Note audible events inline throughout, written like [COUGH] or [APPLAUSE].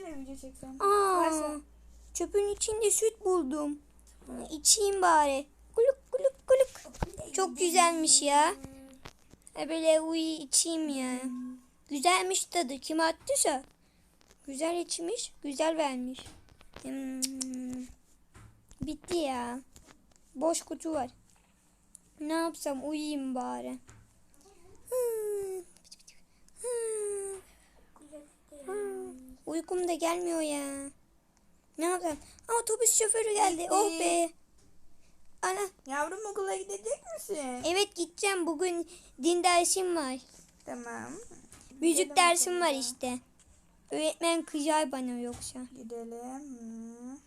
de video çeksem. Aa, Varsa. çöpün içinde süt buldum. İçeyim bari. Guluk guluk guluk. Çok güzelmiş ya. E böyle uyu içeyim ya. Güzelmiş tadı. Kim attıysa. Güzel içmiş, güzel vermiş. Hmm. Bitti ya. Boş kutu var. Ne yapsam uyuyayım bari. Hmm. Hmm. Hmm. Uykum da gelmiyor ya. Ne yapsam? Aa, otobüs şoförü geldi. Oh be. Ana. Yavrum okula gidecek misin? Evet gideceğim. Bugün din dersim var. Tamam. Müzik Gidelim dersim var okula. işte. Öğretmen kızar bana yoksa. Gidelim.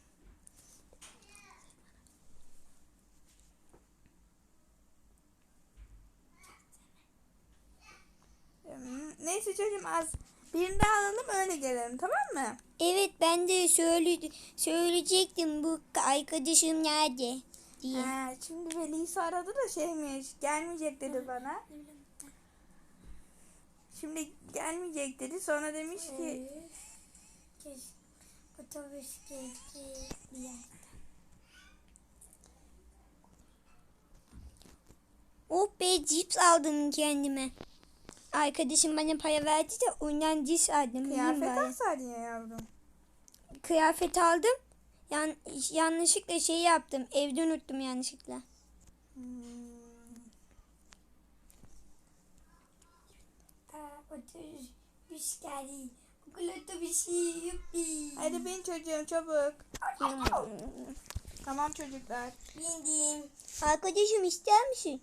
Hmm, Neyse çocuğum az. Birini daha alalım öyle gelelim tamam mı? Evet ben de söyle, söyleyecektim bu arkadaşım nerede diye. Ha, şimdi Velisi aradı da şeymiş. Gelmeyecek dedi bana. Şimdi gelmeyecek dedi. Sonra demiş ki Otobüs geçti diye. Oh be cips aldım kendime. Arkadaşım bana para verdi de ondan cips aldım. Kıyafet alsaydın ya yavrum. Kıyafet aldım. Yan, yanlışlıkla şey yaptım. Evde unuttum yanlışlıkla. Hmm. Yuppi. Hadi bin çocuğum çabuk. Tamam çocuklar. Bindim. Arkadaşım ister misin?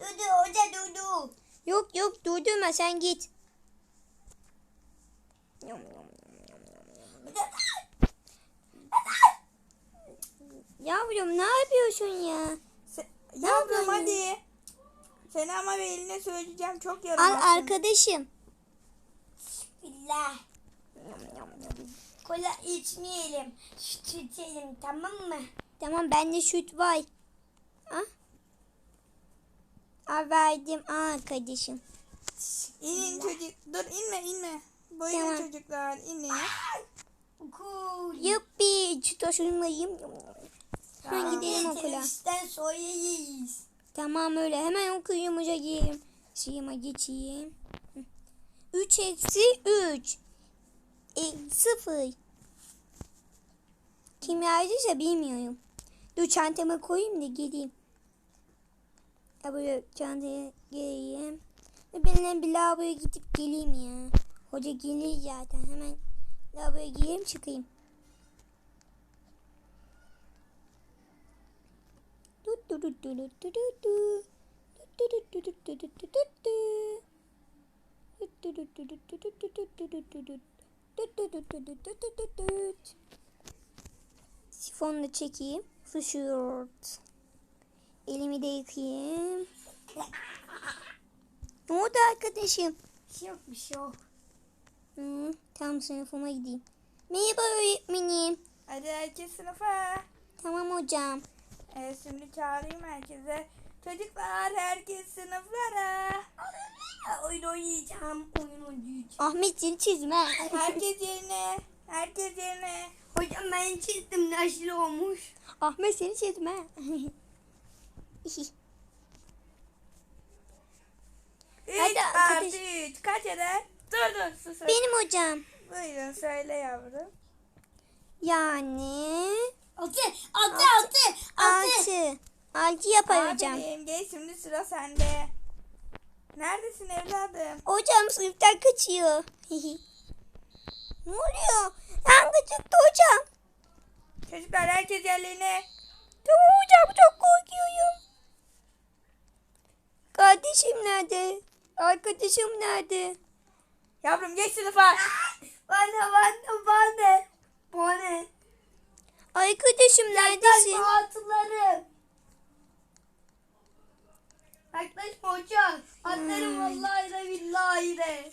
Dudu orada Dudu. Yok yok durdurma sen git. Yavrum ne yapıyorsun ya? Se- Ne yavrum hadi. Seni ama eline söyleyeceğim çok Al yaramazsın. arkadaşım. Bismillah. Kola içmeyelim. Süt içelim tamam mı? Tamam bende süt var. Ha? Al verdim Aa, arkadaşım. İnin çocuk. Dur inme inme. Buyurun Tamam. çocuklar inin. Cool. Yuppi. Süt aşırmayayım. Hemen gidelim okula. Tenisten sonra yiyiz. Tamam öyle. Hemen okuyumuza girelim. Sıyıma geçeyim. 3 eksi 3. E, 0. Kim yazdıysa bilmiyorum. Dur çantama koyayım da geleyim. Abone çantaya gireyim. Ve benimle bir lavaboya gidip geleyim ya. Hoca gelir zaten. Hemen lavaboya gireyim çıkayım. Sifonla çekeyim. Fışırt. Elimi de yıkayayım. Ne oldu arkadaşım? Bir şey yok bir şey yok. Hı, tam sınıfıma gideyim. Merhaba öğretmenim. Hadi herkes sınıfa. Tamam hocam. Evet şimdi çağırayım herkese. Çocuklar herkes sınıflara. Oyun oynayacağım. Oyun oynayacağım. Ahmet seni çizme. Herkes yerine. Herkes yerine. Hocam ben çizdim. Nasıl olmuş? Ahmet seni çizme. [LAUGHS] [LAUGHS] Hadi artı arkadaş. üç. Kaç eder? Dur dur susun. Benim hocam. Buyurun söyle yavrum. Yani Altı. Altı. Altı. Altı. altı. Altı yapar hocam. Aferin gel şimdi sıra sende. Neredesin evladım? Hocam sınıftan kaçıyor. [LAUGHS] ne oluyor? Yangın çıktı hocam. Çocuklar herkes yerlerine. Tamam hocam çok korkuyorum. Kardeşim nerede? Arkadaşım nerede? Yavrum geç sınıfa. [LAUGHS] Bana bana bana. Bana. Arkadaşım neredesin? Yaklaşma altılarım. Yaklaşma hocam. Atlarım vallahi de billahi de.